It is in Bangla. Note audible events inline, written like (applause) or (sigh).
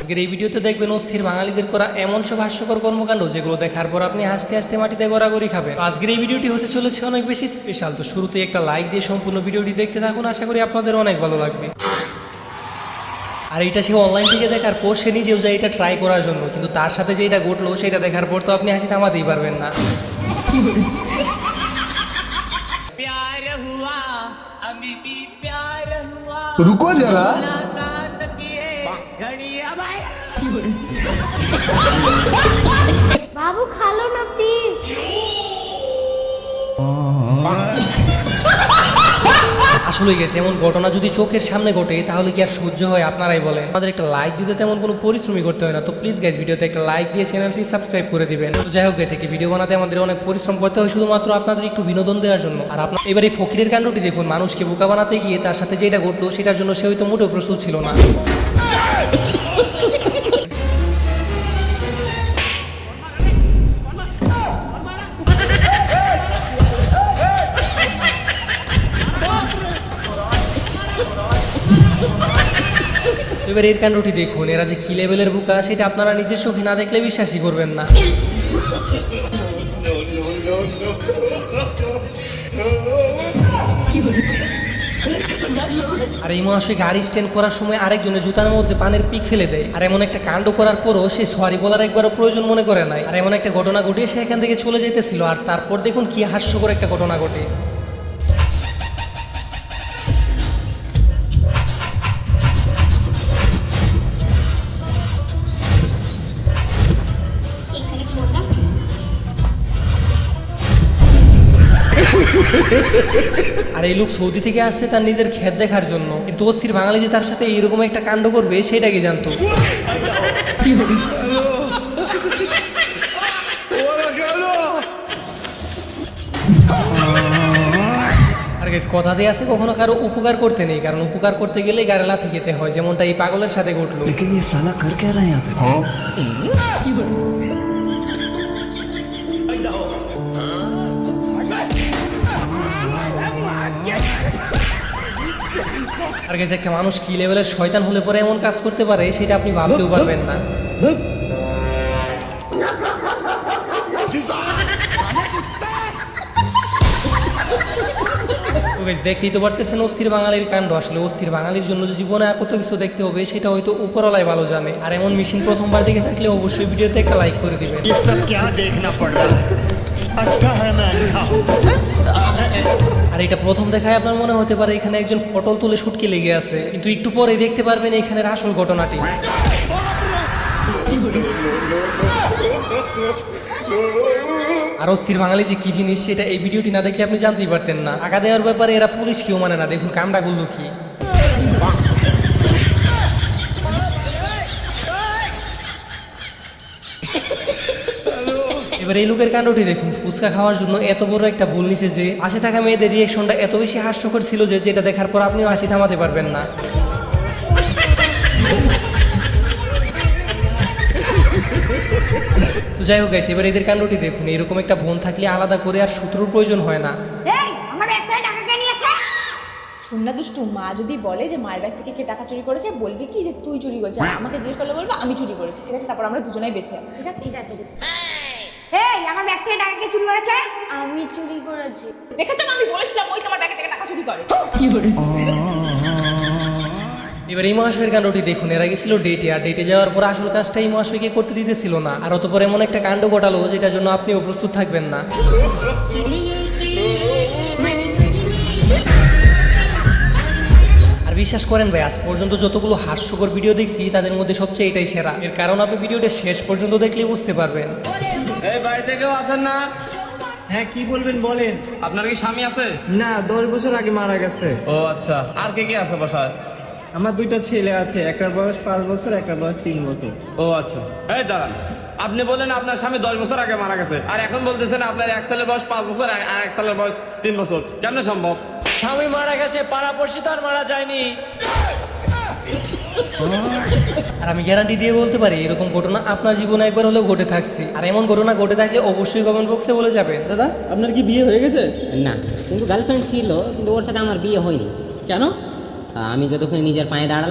আজকের এই ভিডিওতে দেখবেন অস্থির বাঙালিদের করা এমন সব হাস্যকর কর্মকাণ্ড যেগুলো দেখার পর আপনি হাসতে হাসতে মাটিতে গড়াগড়ি খাবেন। আজকের এই ভিডিওটি হতে চলেছে অনেক বেশি স্পেশাল তো শুরুতে একটা লাইক দিয়ে সম্পূর্ণ ভিডিওটি দেখতে থাকুন আশা করি আপনাদের অনেক ভালো লাগবে। আর এটা সে অনলাইন থেকে দেখার পর সে নিজেও যায় এটা ট্রাই করার জন্য। কিন্তু তার সাথে যে এটা ঘটলো সেটা দেখার পর তো আপনি হাসি থামাতেই পারবেন না। রুকো যারা। বাবু, খালো না আসলে গেছে, এমন ঘটনা যদি চোখের সামনে ঘটে, তাহলে কি আর সহ্য হয়? আপনারাই বলেন। আমাদের একটা লাইক দিতে তেমন কোনো পরিশ্রমই করতে হয় না। তো প্লিজ গাইজ ভিডিওতে একটা লাইক দিয়ে চ্যানেলটি সাবস্ক্রাইব করে দিবেন। তো যাই হোক গেছে একটি ভিডিও বানাতে আমাদের অনেক পরিশ্রম করতে হয়, শুধুমাত্র আপনাদের একটু বিনোদন দেওয়ার জন্য। আর আপনার এবার এই ফকিরের কাণ্ডটি দেখুন। মানুষকে বোকা বানাতে গিয়ে তার সাথে যেটা ঘটলো, সেটার জন্য সে হয়তো মোটেও প্রস্তুত ছিল না। এবার এর কাণ্ডটি দেখুন, এরা যে কি লেভেলের বোকা, সেটা আপনারা নিজের চোখে না দেখলে বিশ্বাসই করবেন না। আর এই মহাশয় গাড়ি স্ট্যান্ড করার সময় আরেকজনের জুতার মধ্যে পানের পিক ফেলে দেয়। আর এমন একটা কাণ্ড করার পরও সে সরি বলার একবারও প্রয়োজন মনে করে নাই। আর এমন একটা ঘটনা ঘটিয়ে সে এখান থেকে চলে যেতেছিল আর তারপর দেখুন কি হাস্যকর একটা ঘটনা ঘটে। (laughs) আর এই লোক সৌদি থেকে আসছে তার নিজের খেত দেখার জন্য। কিন্তু অস্থির বাঙালি যে তার সাথে এইরকম একটা কাণ্ড করবে সেটা কি জানতো? কথা দিয়ে আছে কখনো কারও উপকার করতে নেই কারণ উপকার করতে গেলে গারেলা থেকে খেতে হয় যেমনটা এই পাগলের সাথে ঘটলো। কি আর গেছে একটা মানুষ কি লেভেলের শয়তান হলে পরে এমন কাজ করতে পারে, সেটা আপনি ভাবতেও পারবেন না। দেখতেই তো পারতেছেন অস্থির বাঙালির কাণ্ড। আসলে অস্থির বাঙালির জন্য যে জীবনে আর কত কিছু দেখতে হবে, সেটা হয়তো উপরলাই ভালো জানে। আর এমন মেশিন প্রথমবার দেখে থাকলে অবশ্যই ভিডিওতে একটা লাইক করে দিবেন। আচ্ছা হ্যাঁ আর এটা প্রথম দেখায় আপনার মনে হতে পারে এখানে একজন পটল তুলে শুটকে লেগে আছে, কিন্তু একটু পরে দেখতে পারবেন এখানের আসল ঘটনাটি। আর অস্থির বাঙালি যে কি জিনিস, সেটা এই ভিডিওটি না দেখে আপনি জানতেই পারতেন না। আগা দেওয়ার ব্যাপারে এরা পুলিশ কেউ মানে না। দেখুন কামড়া গুল্লু কি এবার এই লোকের কাণ্ডটি দেখুন। ফুচকা খাওয়ার জন্য এত বড় একটা ভুল নিছে যে পাশে থাকা মেয়েদের রিয়েকশনটা এত বেশি হাস্যকর ছিল যে যেটা দেখার পর আপনিও হাসি থামাতে পারবেন না। তো যাই হোক গাইছে এবার এদের কাণ্ডটি দেখুন। এরকম একটা বোন থাকলে আলাদা করে আর সূত্রর প্রয়োজন হয় না। শোন না দুষ্টু মা যদি বলে যে মায়ের ব্যাগ থেকে কে টাকা চুরি করেছে বলবি কি যে তুই চুরি করেছিস? আমাকে জিজ্ঞেস করলে বলব আমি চুরি করেছি ঠিক আছে? তারপর আমরা দুজনেই বেঁচে ঠিক আছে? ঠিক আছে ঠিক আছে। এই আমার ব্যাগ থেকে টাকা কে চুরি করেছে? আমি চুরি করেছি। দেখেছ না আমি বলেছিলাম ওই তোমার ব্যাগ থেকে টাকা চুরি করে? এবার এই মহাশয়ের কাণ্ডটি দেখুন এরা গেছিল ডেটে আর ডেটে যাওয়ার পর আসল কাজটা এই মহাশয়কে করতে দিতেছিল না। আর অতপর এমন একটা কাণ্ড ঘটালো যেটার জন্য আপনিও প্রস্তুত থাকবেন না। বিশ্বাস করেন ভাই আজ পর্যন্ত যতগুলো হাস্যকর ভিডিও দেখছি তাদের মধ্যে সবচেয়ে এটাই সেরা। এর কারণ আপনি ভিডিওটা শেষ পর্যন্ত দেখলে বুঝতে পারবেন। এই বাড়িতে কেউ আছেন না? হ্যাঁ কি বলবেন বলেন। আপনার কি স্বামী আছে? না দশ বছর আগে মারা গেছে। ও আচ্ছা। আর কে কে আছে বাসায়? আমার দুইটা ছেলে আছে একটার বয়স পাঁচ বছর একটার বয়স তিন বছর। ও আচ্ছা। এই দাঁড়ান। আপনি বললেন আপনার স্বামী দশ বছর আগে মারা গেছে আর এখন বলতেছেন আপনার এক সালের বয়স পাঁচ বছর আর আর এক সালের বয়স তিন বছর। কেমন সম্ভব? স্বামী মারা গেছে পাড়াপড়শি তো আর মারা যায়নি। আর আমি গ্যারান্টি দিয়ে বলতে পারি এরকম ঘটনা আপনার জীবনে একবার হলেও ঘটে থাকছে। আর এমন ঘটনা ঘটে থাকলে অবশ্যই কমেন্ট বক্সে বলে যাবেন। দাদা আপনার কি বিয়ে হয়ে গেছে? না কিন্তু গার্লফ্রেন্ড ছিল কিন্তু ওর সাথে আমার বিয়ে হয়নি। কেন? আমি যতক্ষণ নিজের পায়ে দাঁড়ালাম